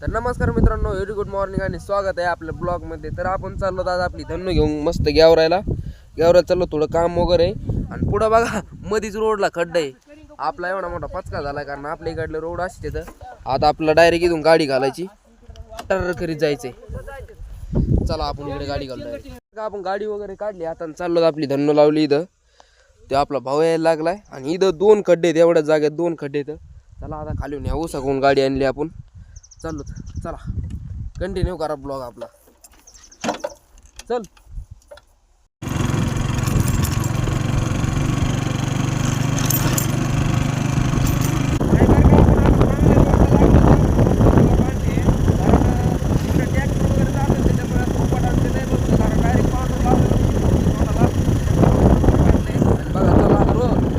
तर नमस्कार मित्रांनो व्हेरी गुड मॉर्निंग आणि स्वागत आहे आपल्या ब्लॉगमध्ये. तर आपण चाललो आज आपली धन्नो घेऊन मस्त गेवरायला. गेवरायला चाललो थोडं काम वगैरे. आहे आणि पुढं बघा मधीच रोडला खड्डा आहे. आपला एवढा मोठा पचका झाला कारण आपल्या इकडलं रोड असते तर. आता आपल्याला डायरेक्ट इथून गाडी घालायची. टर करीत जायचंय. चला आपण इकडे गाडी घालू आपण गाडी वगैरे काढली आता चाललो आपली धन्न लावली इथं. ते आपला भाऊ यायला लागलाय. आणि इथं दोन खड्डे आहेत एवढ्या जागेत दोन खड्डे आहेत. चला आता खाली या ऊसा कोण गाडी आणली आपण. चाललो. चला. कंटिन्यू करा ब्लॉग आपला. चल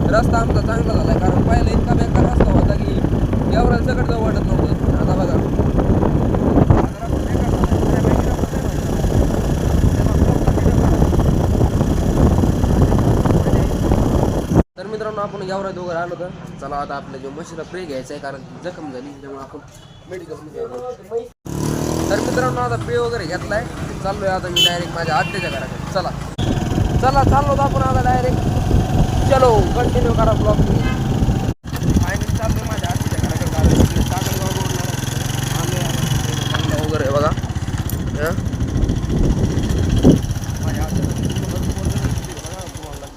रस्ता आमचा चांगला झाला कारण पहिला इतका बेकार रस्ता होता की एवढा सगळं जाऊ वाटत नव्हतं आता बघा तर मित्रांनो आपण एवढा दोघं आलो तर चला आता आपल्या जो मशीनला प्रे घ्यायचा आहे कारण जखम झाली त्यामुळे आपण मेडिकल तर मित्रांनो आता प्रे वगैरे घेतलाय. चाललोय आता मी डायरेक्ट माझ्या आत्याच्या घराकडे. चला. चला चाललो तर आपण आता डायरेक्ट चलो कंटिन्यू करा ब्लॉग फायनली चाललोय माझ्या आत्याच्या घराकडे कारण इकडे सागरगाव रोडला आलोय आता. चांगलं वगैरे बघा हं? माझ्या आत्याचं पूर्ण पोरगं दिसतंय बघा तुम्हाला.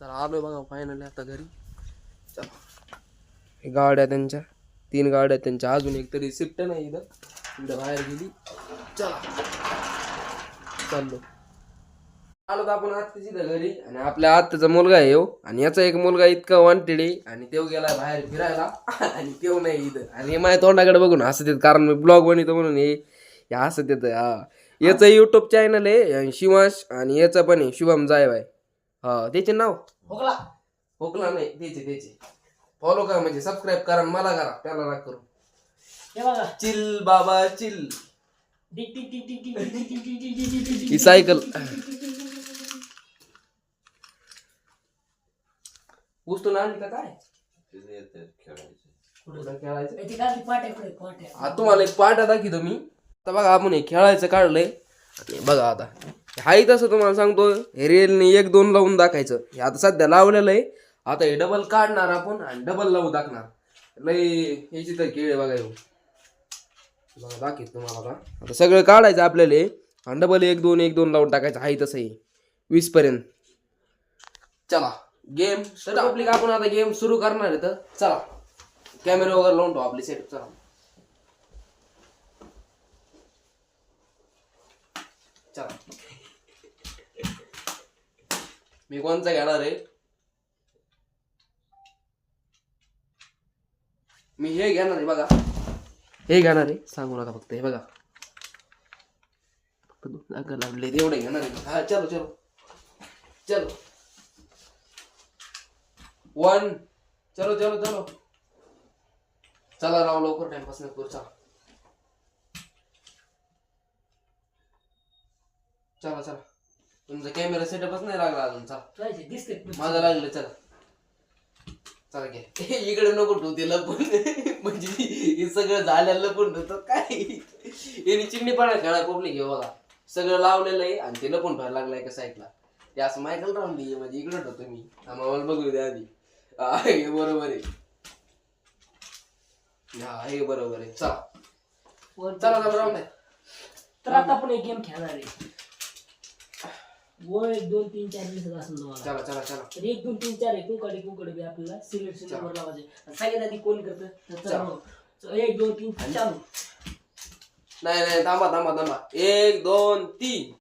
चला आलोय बघा फायनली आता घरी. चला. गाड्या त्यांच्या. तीन गाड्या त्यांच्या. अजून एक तरी शिफ्ट नाही इथं. इथं बाहेर गेली. चला. चाललो. आलो तर आपण आत्ताची घरी. आणि आपल्या आत्ताचा मुलगा आहे हो. आणि याचा एक मुलगा इतका वांटेड आहे. आणि तेव गेला बाहेर फिरायला. आणि तेव नाही इथं. आणि हे माझ्या तोंडाकडे बघून असं देत कारण मी ब्लॉग बनवतो म्हणून हे हे देत हा. याचं युट्यूब चॅनल आहे शिवांश. आणि याचं पण आहे शुभम जायवाय हा त्याचे नाव होकला होकला नाही त्याचे त्याचे फॉलो करा म्हणजे सबस्क्राईब करा आणि मला करा त्याला ना करू हे बघा चिल बाबा chill tick tick tick tick tick tick tick tick tick tick tick tick tick ही सायकल उचलून आणली का काय कुठं खेळायचं ती काढली पाट्या पुढे पाट्या आता तुम्हाला एक पाठ दाखवतो मी आता बघा आपण हे खेळायचं काढलंय आणि बघा आता हाही तसं तुम्हाला सांगतो हे रेलने एक दोन लावून दाखायचं. हे आता सध्या लावलेलं आहे. आता हे डबल काढणार आपण आणि डबल लावून दाखणार. लय ह्याची तर केळे आहे बघा येऊ बघा दाखवत तुम्हाला आता. आता सगळं काढायचं आपल्याला आणि डबल एक दोन एक दोन लावून टाकायचं. आहे तसं आहे. वीसपर्यंत. चला गेम तर आपली आपण आता गेम सुरू करणार आहे तर चला. कॅमेरा वगैरे लावून ठेवू आपली सेट चला. चला. मी कोणचा घेणार आहे? मी हे घेणार आहे बघा. हे घेणार आहे. सांगू नका फक्त हे बघा. फक्त दोन लागले एवढे घेणार आहे. हा चलो चलो. चलो. वन चलो चलो चलो. चला राव लवकर टाइमपास नाही करू चला. चला चला. तुमचा कॅमेरा सेटअपच नाही लागला अजून चला. तुझ्याचे दिसते. माझा लागलं चला. चला घे. इकडे नको ठेवू ते लपून. म्हणजे हे सगळं झालं लपून ठेवतो. काय? याने चिमणीपणा खेळा कोपली घेऊ बघा. सगळं लावलेलं आहे आणि ते लपून ठेवायला लागलाय का साईडला ते असं मायकल रावली म्हणजे इकडे ठेवतो मी. आम्हाला बघू द्या आधी. हा, बरोबर आहे. हा हे बरोबर आहे. चला. चला चला राहून. तर आता आपण एक गेम खेळणार आहे. व एक दोन तीन चार दिवसात असं तुम्हाला. चला चला चला. तर एक दोन तीन चार आहे. कुंकडे कुंकडे बी आपल्याला सिलेक्शन लावायचे. आणि सगळ्यात आधी कोण करतं? तर चला. एक दोन तीन चालू. नाही नाही थांबा थांबा थांबा. एक दोन तीन.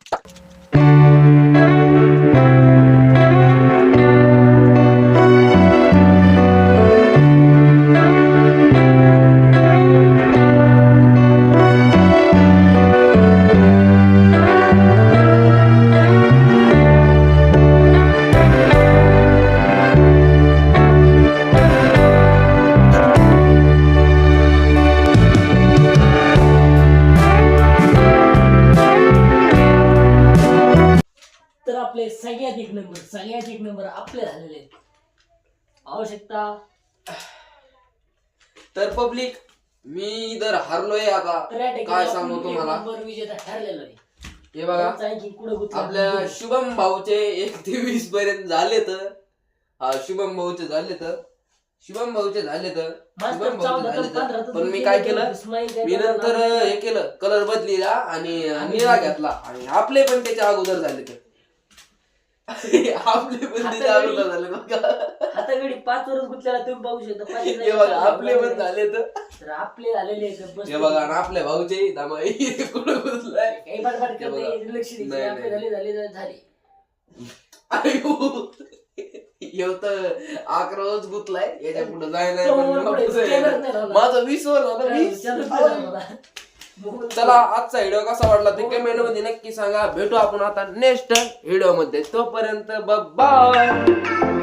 आपले सगळ्यात एक नंबर सगळ्यात एक नंबर आपले झालेले आहेत. आवश्यकता? तर पब्लिक मी इधर हरलोय आता. तर या ठिकाणी काय आपण सांगू एक तुम्हाला? नंबर विजेता ठरलेला आहे. हे बघा त्यांचा आणखी कुठं गुंतला? आपल्या शुभम भाऊचे एक ते वीस पर्यंत झाले तर. हा शुभम भाऊचे झाले तर. शुभम भाऊचे झाले तर. मास्तर शुभम भाऊचे चौदा तर झाले तर. पंधरा तर पण मी काय केलं, काय मी करणार नंतर. हे केलं कलर बदलीला आणि निळा घेतला आणि आपले पण त्याच्या अगोदर झाले तर आपले पण झाले बघा हाताकडे पाच वर्ष गुंतलेला तुम्ही पाहू शकता पाच हे बघा आपले पण झाले तर आपले झालेले हे बघा आणि आपल्या भाऊचे दामाई कुठं घुसलाय काही बडबड. करते लक्ष द्यायचं. आपले. झाले झाले झाले आयो तर अकरा वर्ष गुतलाय याच्यापुढे जाय नाही. माझं वीस वर वीस चला, आजचा व्हिडिओ कसा वाटला ते कमेंटमध्ये नक्की सांगा. भेटू आपण आता नेक्स्ट व्हिडिओमध्ये. तोपर्यंत बाय